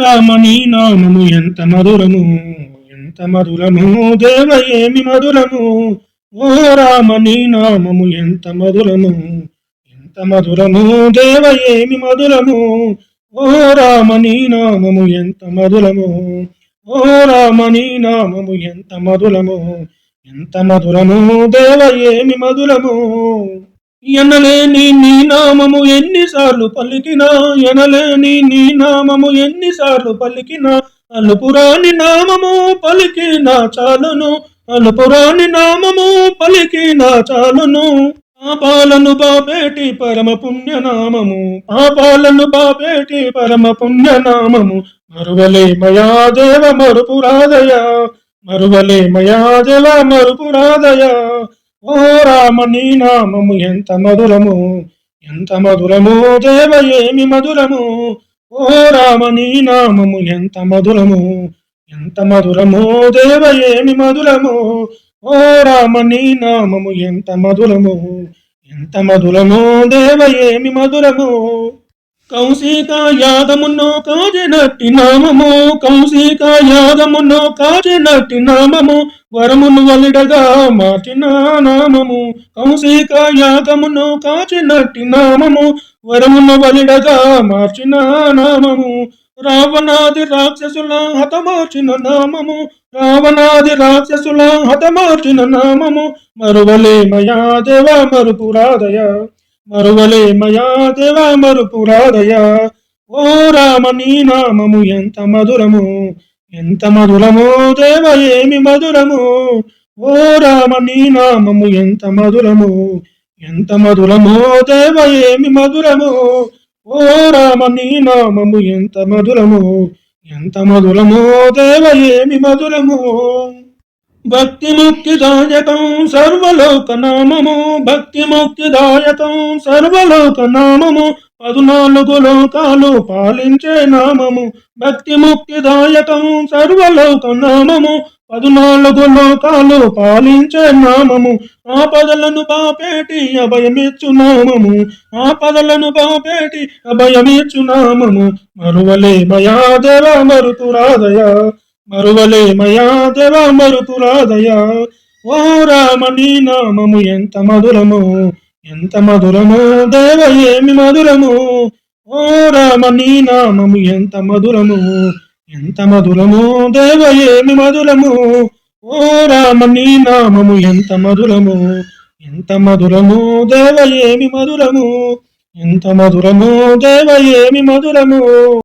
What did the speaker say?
రామణీ నామము ఎంత మధురము ఎంత మధురము? దేవ ఏమి మధురము? ఓ రామణీ నామము ఎంత మధురము ఎంత మధురము? దేవ ఏమి మధురము? ఓ రామణీ నామము ఎంత మధురము? ఓ రామణీ నామము ఎంత మధురము ఎంత మధురము? దేవ ఏమి మధురము? ఎనలేని నీ నామము ఎన్నిసార్లు పలికినా ఎనలేని నీ నామము ఎన్నిసార్లు పలికినా అలుపురాని నామము పలికినా చాలును అలుపురాని నామము పలికినా చాలును. పాపాలను బాబేటి పరమ పుణ్యనామము పాపాలను బాబేటి పరమ పుణ్యనామము మరువలే మయా దేవ మరువలే మయా దేవ మరుపురాదయ ఓ రామ నీ నామము ఎంత మధురము ఎంత మధురము దేవ ఏమి మధురము. ఓ రామ నీ నామము ఎంత మధురము ఎంత మధురము దేవ ఏమి మధురము. ఓ రామ నీ నామము ఎంత మధురము ఎంత మధురము దేవ ఏమి మధురము. కౌశిక యాగమును కాజనట్టి నామము. కౌశిక యాగమును కాజనట్టి నామము. వరమును వలిడగా మార్చిన నామము. కౌశిక యాగమును కాచినట్టి నామము. వరమును వలిడగా మార్చిన నామము. రావణాది రాక్షసుల హతమార్చిన నామము. రావణాది రాక్షసుల హతమార్చిన నామము. మరువలే మయా దేవ మరుపురాదయ మరువలే మయా దేవ మరుపురాదయ ఓ రామ నీ నామము ఎంత మధురము? ఎంత మధురము దేవ ఏమి మధురము? ఓ రామ నీ నామము ఎంత మధురము? ఎంత మధురము దేవ ఏమి మధురము? ఓ రామ నీ నామము ఎంత మధురము? ఎంత మధురము దేవ ఏమి మధురము? భక్తి ముక్తిదాయకం సర్వలోక నామము భక్తి ముక్తిదాయకం సర్వలోక నామము పదునాలుగు లోకాలు పాలించే నామము. భక్తి ముక్తిదాయకం సర్వలోక నామము పదునాలుగు లోకాలు పాలించే నామము. ఆ పదలను బాపేటి అభయమిచ్చు నామము. ఆ పదలను బాపేటి అభయమిచ్చు నామము. మరువలే మయా మరుతురాదయా. మరువలే మయా దేవ మరుపురాదయా ఓ రామ నీ నామము ఎంత మధురము ఎంత మధురము దేవ ఏమి మధురము. ఓ రామ నీ నామము ఎంత మధురము ఎంత మధురము దేవ ఏమి మధురము. ఓ రామ నీ నామము ఎంత మధురము ఎంత మధురము దేవ ఏమి మధురము ఎంత మధురము దేవ ఏమి మధురము.